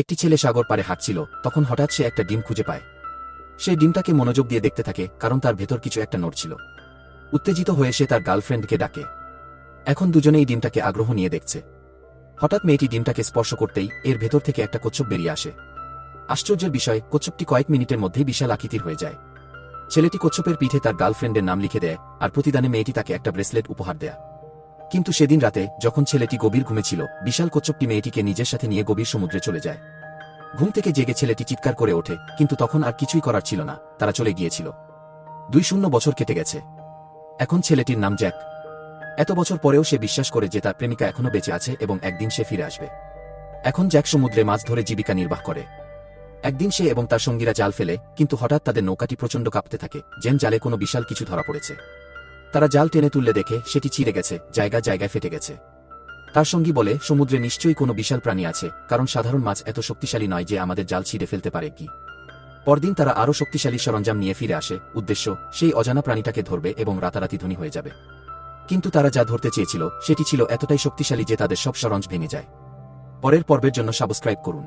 একটি ছেলে সাগর পারে হাঁটছিল, তখন হঠাৎ সে একটা ডিম খুঁজে পায়। সে ডিমটাকে মনোযোগ দিয়ে দেখতে থাকে, কারণ তার ভেতর কিছু একটা নড়ছিল। উত্তেজিত হয়ে সে তার গার্লফ্রেন্ডকে ডাকে। এখন দুজনেই ডিমটাকে আগ্রহ নিয়ে দেখছে। হঠাৎ মেয়েটি ডিমটাকে স্পর্শ করতেই এর ভেতর থেকে একটা কচ্ছপ বেরিয়ে আসে। আশ্চর্যের বিষয়, কচ্ছপটি কয়েক মিনিটের মধ্যেই বিশাল আকৃতির হয়ে যায়। ছেলেটি কচ্ছপের পিঠে তার গার্লফ্রেন্ডের নাম লিখে দেয়, আর প্রতিদানে মেয়েটি তাকে একটা ব্রেসলেট উপহার দেয়। কিন্তু সেদিন রাতে, যখন ছেলেটি গভীর ঘুমেছিল বিশাল কচ্ছপটি মেয়েটিকে নিজের সাথে নিয়ে গভীর সমুদ্রে চলে যায়। ঘুম থেকে জেগে ছেলেটি চিৎকার করে ওঠে, কিন্তু তখন আর কিছুই করার ছিল না, তারা চলে গিয়েছিল। দুই শূন্য বছর কেটে গেছে। এখন ছেলেটির নাম জ্যাক। এত বছর পরেও সে বিশ্বাস করে যে তার প্রেমিকা এখনও বেঁচে আছে এবং একদিন সে ফিরে আসবে। এখন জ্যাক সমুদ্রে মাছ ধরে জীবিকা নির্বাহ করে। একদিন সে এবং তার সঙ্গীরা জাল ফেলে, কিন্তু হঠাৎ তাদের নৌকাটি প্রচণ্ড কাঁপতে থাকে, যেন জালে কোনো বিশাল কিছু ধরা পড়েছে। তারা জাল টেনে তুললে দেখে সেটি ছিঁড়ে গেছে, জায়গা জায়গায় ফেটে গেছে। তার সঙ্গী বলে, সমুদ্রে নিশ্চয়ই কোনো বিশাল প্রাণী আছে, কারণ সাধারণ মাছ এত শক্তিশালী নয় যে আমাদের জাল ছিঁড়ে ফেলতে পারে কি। পরদিন তারা আরও শক্তিশালী সরঞ্জাম নিয়ে ফিরে আসে, উদ্দেশ্য, সেই অজানা প্রাণীটাকে ধরবে এবং রাতারাতি ধনী হয়ে যাবে। কিন্তু তারা যা ধরতে চেয়েছিল, সেটি ছিল এতটাই শক্তিশালী যে তাদের সব সরঞ্জ ভেঙে যায়। পরের পর্বের জন্য সাবস্ক্রাইব করুন।